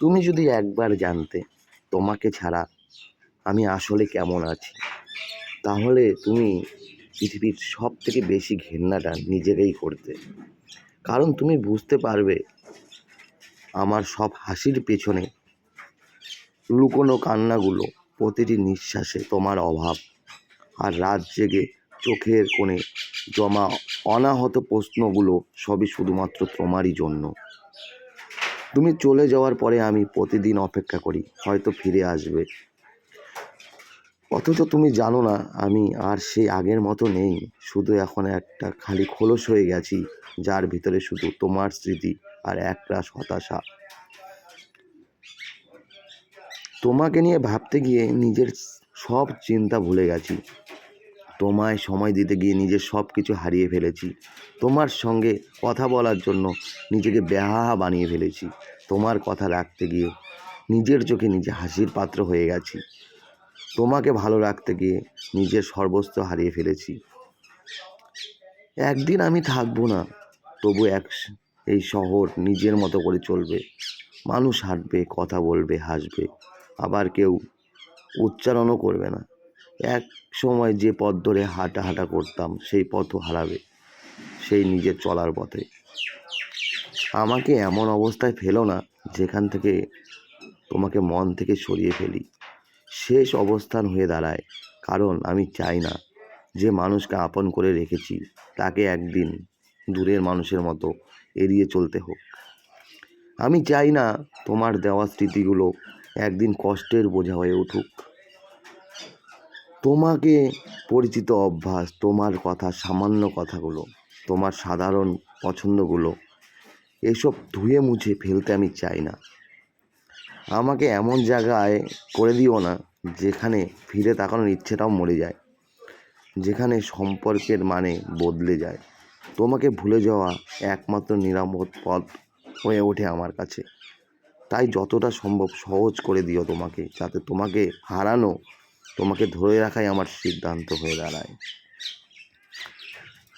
তুমি যদি একবার জানতে তোমাকে ছাড়া আমি আসলে কেমন আছি, তাহলে তুমি পৃথিবীর সব থেকে বেশি ঘেন্নাটা নিজেকেই করতে। কারণ তুমি বুঝতে পারবে আমার সব হাসির পেছনে লুকোনো কান্নাগুলো প্রতিটি নিঃশ্বাসে তোমার অভাব আর রাত জেগে চোখের কোণে জমা অনাহত প্রশ্নগুলো সবই শুধুমাত্র তোমারই জন্য। তুমি চলে যাওয়ার পরে আমি প্রতিদিন অপেক্ষা করি, হয়তো ফিরে আসবে। অথচ তুমি জানো না, আমি আর সেই আগের মতো নেই। শুধু এখন একটা খালি খোলস হয়ে গেছি, যার ভিতরে শুধু তোমার স্মৃতি আর একরাশ হতাশা। তোমাকে নিয়ে ভাবতে গিয়ে নিজের সব চিন্তা ভুলে গেছি। তোমায় সময় দিতে গিয়ে নিজের সব কিছু হারিয়ে ফেলেছি। তোমার সঙ্গে কথা বলার জন্য নিজেকে বেহাহা বানিয়ে ফেলেছি। তোমার কথা রাখতে গিয়ে নিজের চোখে নিজে হাসির পাত্র হয়ে গেছি। তোমাকে ভালো রাখতে গিয়ে নিজের সর্বস্ব হারিয়ে ফেলেছি। একদিন আমি থাকব না, তবু এক এই শহর নিজের মতো করে চলবে। মানুষ হাঁটবে, কথা বলবে, হাসবে, আবার কেউ উচ্চারণও করবে না। এক সময় যে পথ ধরে হাঁটা হাঁটা করতাম, সেই পথও হারাবে। সেই নিজের চলার পথে। আমাকে এমন অবস্থায় ফেলো না, যেখান থেকে তোমাকে মন থেকে সরিয়ে ফেলি। শেষ অবস্থান হয়ে দাঁড়ায়, কারণ আমি চাই না যে মানুষকে আপন করে রেখেছি, তাকে একদিন দূরের মানুষের মতো এড়িয়ে চলতে হোক। আমি চাই না তোমার দেওয়া স্মৃতিগুলো একদিন কষ্টের বোঝা হয়ে উঠুক। তোমাকে পরিচিত অভ্যাস, তোমার কথা, সামান্য কথাগুলো, তোমার সাধারণ পছন্দগুলো, এসব ধুয়ে মুছে ফেলতে আমি চাই না। আমাকে এমন জায়গায় করে দিও না যেখানে ফিরে তাকানোর ইচ্ছেটাও মরে যায়, যেখানে সম্পর্কের মানে বদলে যায়। তোমাকে ভুলে যাওয়া একমাত্র নিরাপদ পথ হয়ে ওঠে আমার কাছে। তাই যতটা সম্ভব সহজ করে দিও তোমাকে, যাতে তোমাকে হারানো তোমাকে ধরে রাখাই আমার সিদ্ধান্ত হয়ে দাঁড়ায়।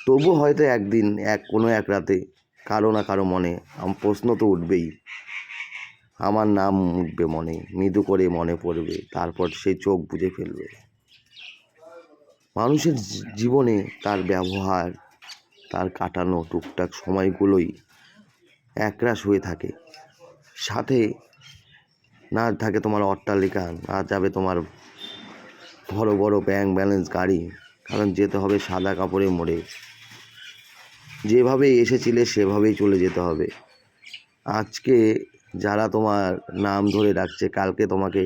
তবু হয়তো একদিন, এক, কোনো এক রাতে, কারও না কারও মনে প্রশ্ন তো উঠবেই। আমার নাম উঠবে মনে, মৃদু করে মনে পড়বে, তারপর সেই চোখ বুজে ফেলবে। মানুষের জীবনে তার ব্যবহার, তার কাটানো টুকটাক সময়গুলোই একরাশ হয়ে থাকে। সাথে না থাকে তোমার অট্টালিকা, না যাবে তোমার বড় বড় ব্যাংক ব্যালেন্স গাড়ি, কারণ যেতে হবে সাদা কাপড়ে মোড়ে। যেভাবে এসেছিলে সেভাবেই চলে যেতে হবে। আজকে যারা তোমার নাম ধরে ডাকছে, কালকে তোমাকে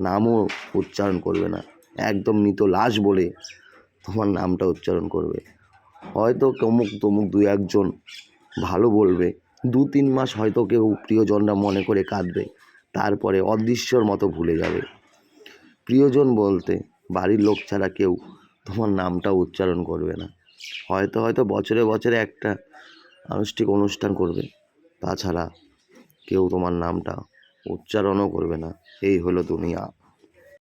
নামও উচ্চারণ করবে না। একদম মৃত লাশ বলে তোমার নামটা উচ্চারণ করবে। হয়তো তমুক তমুক দু একজন ভালো বলবে। দু তিন মাস হয়তো কেউ প্রিয়জনরা মনে করে কাঁদবে। তারপরে অদৃশ্যর মতো ভুলে যাবে। প্রিয়জন বলতে বাড়ির লোক ছাড়া কেউ তোমার নামটা উচ্চারণ করবে না। হয়তো হয়তো বছরে বছরে একটা আনুষ্ঠানিক অনুষ্ঠান করবে। তাছাড়া কেউ তোমার নামটা উচ্চারণও করবে না। এই হলো দুনিয়া।